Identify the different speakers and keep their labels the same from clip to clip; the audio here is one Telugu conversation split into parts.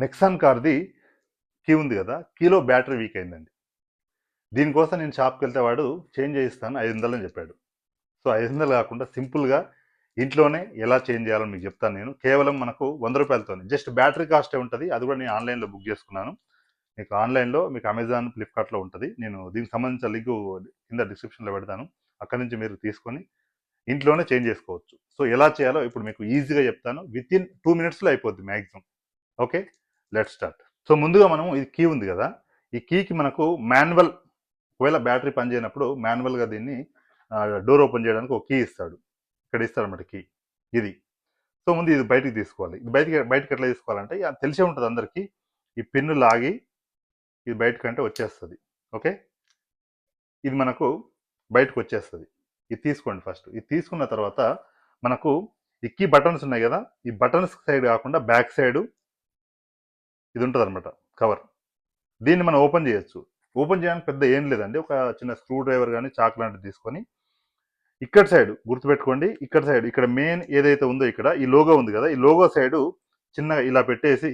Speaker 1: నెక్సాన్ కార్ది కీ ఉంది కదా కీలో బ్యాటరీ వీక్ అయిందండి. దీనికోసం నేను షాప్కి వెళ్తే వాడు చేంజ్ చేయిస్తాను ఐదు వందలు అని చెప్పాడు. సో ఐదు వందలు కాకుండా సింపుల్గా ఇంట్లోనే ఎలా చేంజ్ చేయాలో మీకు చెప్తాను నేను. కేవలం మనకు వంద రూపాయలతోనే. జస్ట్ బ్యాటరీ కాస్టే ఉంటుంది అది కూడా నేను ఆన్లైన్లో బుక్ చేసుకున్నాను. మీకు ఆన్లైన్లో మీకు అమెజాన్ ఫ్లిప్కార్ట్లో ఉంటుంది. నేను దీనికి సంబంధించిన లింక్ కింద డిస్క్రిప్షన్లో పెడతాను. అక్కడి నుంచి మీరు తీసుకొని ఇంట్లోనే చేంజ్ చేసుకోవచ్చు. సో ఎలా చేయాలో ఇప్పుడు మీకు ఈజీగా చెప్తాను. విత్ ఇన్ టూ మినిట్స్లో అయిపోద్ది maximum okay let start so ముందుగా మనం ఇది కీ ఉంది కదా. ఈ కీకి మనకు మాన్యువల్ ఒకవేళ బ్యాటరీ పనిచేయనప్పుడు మాన్యువల్గా దీన్ని డోర్ ఓపెన్ చేయడానికి ఒక కీ ఇస్తాడు. ఇక్కడ ఇస్తాడనమాట కీ ఇది. సో ముందు ఇది బయటికి తీసుకోవాలి. ఇది బయటికి బయటకి ఎట్లా తీసుకోవాలంటే తెలిసే ఉంటుంది అందరికీ. ఈ పిన్ను లాగి ఇది బయటకు అంటే వచ్చేస్తుంది. ఓకే? ఇది మనకు బయటకు వచ్చేస్తుంది. ఇది తీసుకోండి ఫస్ట్ ఇది తీసుకున్న తర్వాత మనకు ఈ కీ బటన్స్ ఉన్నాయి కదా. ఈ బటన్స్ సైడ్ కాకుండా బ్యాక్ సైడ్ ఇది ఉంటుంది అనమాట కవర్ దీన్ని మనం ఓపెన్ చేయొచ్చు. ఓపెన్ చేయడానికి పెద్ద ఏం లేదండి. ఒక చిన్న స్క్రూ డ్రైవర్ కానీ చాక్ లాంటిది తీసుకొని ఇక్కడ సైడ్ గుర్తుపెట్టుకోండి. ఇక్కడ సైడ్ ఇక్కడ మెయిన్ ఏదైతే ఉందో ఇక్కడ ఈ లోగో ఉంది కదా ఈ లోగో సైడ్ చిన్నగా ఇలా పెట్టేసి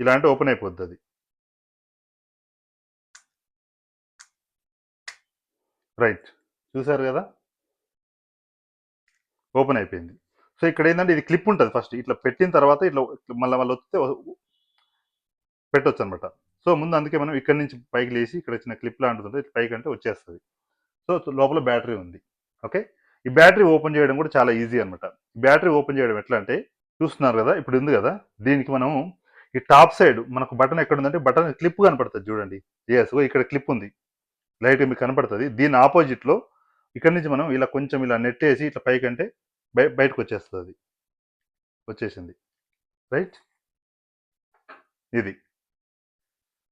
Speaker 1: ఇలా అంటే ఓపెన్ అయిపోద్ది అది. రైట్ చూసారు కదా? ఓపెన్ అయిపోయింది. సో ఇక్కడ ఏంటంటే ఇది క్లిప్ ఉంటుంది ఫస్ట్ ఇట్లా పెట్టిన తర్వాత ఇట్లా మళ్ళీ మళ్ళీ వస్తే పెట్టొచ్చు అనమాట సో ముందు అందుకే మనం ఇక్కడ నుంచి పైకి లేచి ఇక్కడ చిన్న క్లిప్ లాంటిది ఉంటుంది పైకి అంటే వచ్చేస్తుంది. సో లోపల బ్యాటరీ ఉంది. ఓకే? ఈ బ్యాటరీ ఓపెన్ చేయడం కూడా చాలా ఈజీ అనమాట. బ్యాటరీ ఓపెన్ చేయడం ఎట్లా అంటే చూస్తున్నారు కదా ఇప్పుడు ఉంది కదా దీనికి మనము ఈ టాప్ సైడ్ మనకు బటన్ ఎక్కడ ఉందంటే బటన్ క్లిప్ కనపడుతుంది చూడండి. ఎస్ ఇక్కడ క్లిప్ ఉంది. లైట్ మీకు కనపడుతుంది. దీని ఆపోజిట్లో ఇక్కడ నుంచి మనం ఇలా కొంచెం ఇలా నెట్టేసి ఇట్లా పైకి అంటే బయ బయటకు వచ్చేస్తుంది. అది వచ్చేసింది. రైట్ ఇది.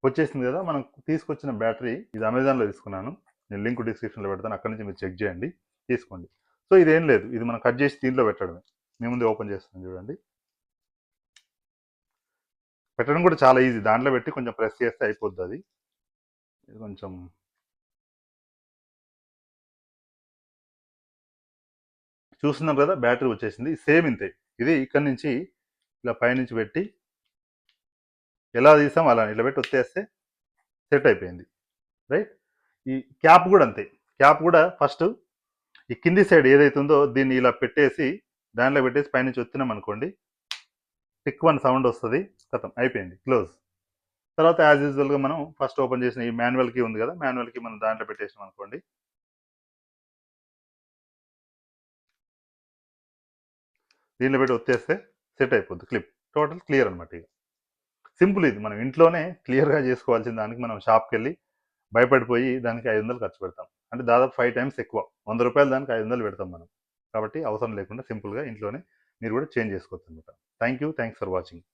Speaker 1: వచ్చేసింది కదా మనం తీసుకొచ్చిన బ్యాటరీ ఇది అమెజాన్లో తీసుకున్నాను. నేను లింక్ డిస్క్రిప్షన్లో పెడతాను అక్కడ నుంచి మీరు చెక్ చేయండి తీసుకోండి. సో ఇదేం లేదు ఇది మనం కట్ చేసి దీంట్లో పెట్టడమే. మేము ముందు ఓపెన్ చేస్తున్నాం చూడండి. పెట్టడం కూడా చాలా ఈజీ దాంట్లో పెట్టి కొంచెం ప్రెస్ చేస్తే అయిపోద్ది అది. ఇది కొంచెం చూస్తున్నాం కదా బ్యాటరీ వచ్చేసింది సేమ్ ఇంతే. ఇది ఇక్కడ నుంచి ఇలా పైనుంచి పెట్టి ఎలా తీసాం అలా ఇట్లా పెట్టి వచ్చేస్తే సెట్ అయిపోయింది. రైట్? ఈ క్యాప్ కూడా అంతే. క్యాప్ కూడా ఫస్ట్ ఈ కింది సైడ్ ఏదైతుందో దీన్ని ఇలా పెట్టేసి దానిలో పెట్టేసి పైనుంచి వచ్చినాం అనుకోండి. టిక్ వన్ సౌండ్ వస్తుంది. కథం అయిపోయింది. క్లోజ్. తర్వాత యాజ్ యూజువల్గా మనం ఫస్ట్ ఓపెన్ చేసిన ఈ మాన్యువల్ కీ ఉంది కదా మాన్యువల్ కీ మనం దాంట్లో పెట్టేసినాం అనుకోండి. దీనిలో పెట్టి వచ్చేస్తే సెట్ అయిపోద్ది. క్లిప్. టోటల్ క్లియర్ అనమాట ఇక. సింపుల్ ఇది. మనం ఇంట్లోనే క్లియర్గా చేసుకోవాల్సిన దానికి మనం షాప్కి వెళ్ళి భయపడిపోయి దానికి ఐదు వందలు ఖర్చు పెడతాం. అంటే దాదాపు ఫైవ్ టైమ్స్ ఎక్కువ. వంద రూపాయలు దానికి ఐదు వందలు పెడతాం మనం. కాబట్టి అవసరం లేకుండా సింపుల్గా ఇంట్లోనే మీరు కూడా చేంజ్ చేసుకోవచ్చు అనమాట thank you thanks for watching.